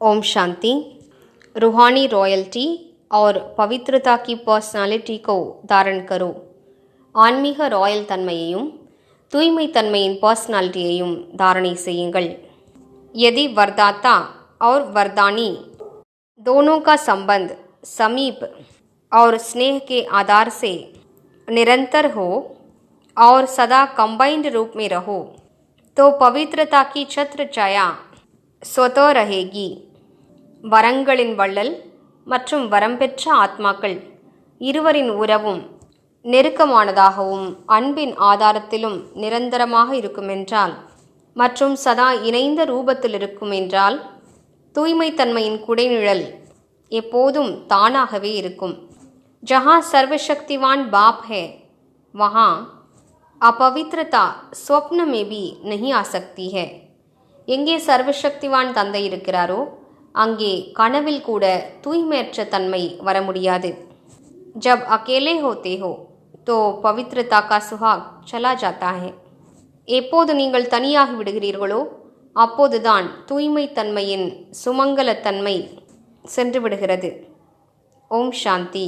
ओम शांति रूहानी रॉयल्टी और पवित्रता की पर्सनालिटी को धारण करो ஆன்மீக ராயல் தன்மையையும் தூய்மை தன்மையின் பர்சனாலிட்டியையும் தாரணை செய்யுங்கள் यदि वरदाता और वरदानी दोनों का संबंध समीप और स्नेह के आधार से निरंतर हो और सदा कंबाइंड रूप में रहो तो पवित्रता की छत्र छाया स्वतः रहेगी வரங்களின் வள்ளல் மற்றும் வரம்பெற்ற ஆத்மாக்கள் இருவரின் உறவும் நெருக்கமானதாகவும் அன்பின் ஆதாரத்திலும் நிரந்தரமாக இருக்குமென்றால் மற்றும் சதா இணைந்த ரூபத்தில் இருக்கும் என்றால் தூய்மைத்தன்மையின் குடைநிழல் எப்போதும் தானாகவே இருக்கும் ஜஹா சர்வசக்திவான் பாப் है वहाँ अपवित्रता स्वप्न में भी नहीं आ सकती है எங்கே சர்வசக்திவான் தந்தை இருக்கிறாரோ அங்கே கனவில் கூட தூய்மையற்ற தன்மை வர முடியாது. ஜப் அக்கேலே ஹோ ஹோ தோ பவித்ர தாக்கா சுஹாக் சலா ஜாத்தாஹே எப்போது நீங்கள் தனியாகி விடுகிறீர்களோ அப்போதுதான் தூய்மைத்தன்மையின் சுமங்கலத்தன்மை சென்று விடுகிறது. ஓம் சாந்தி.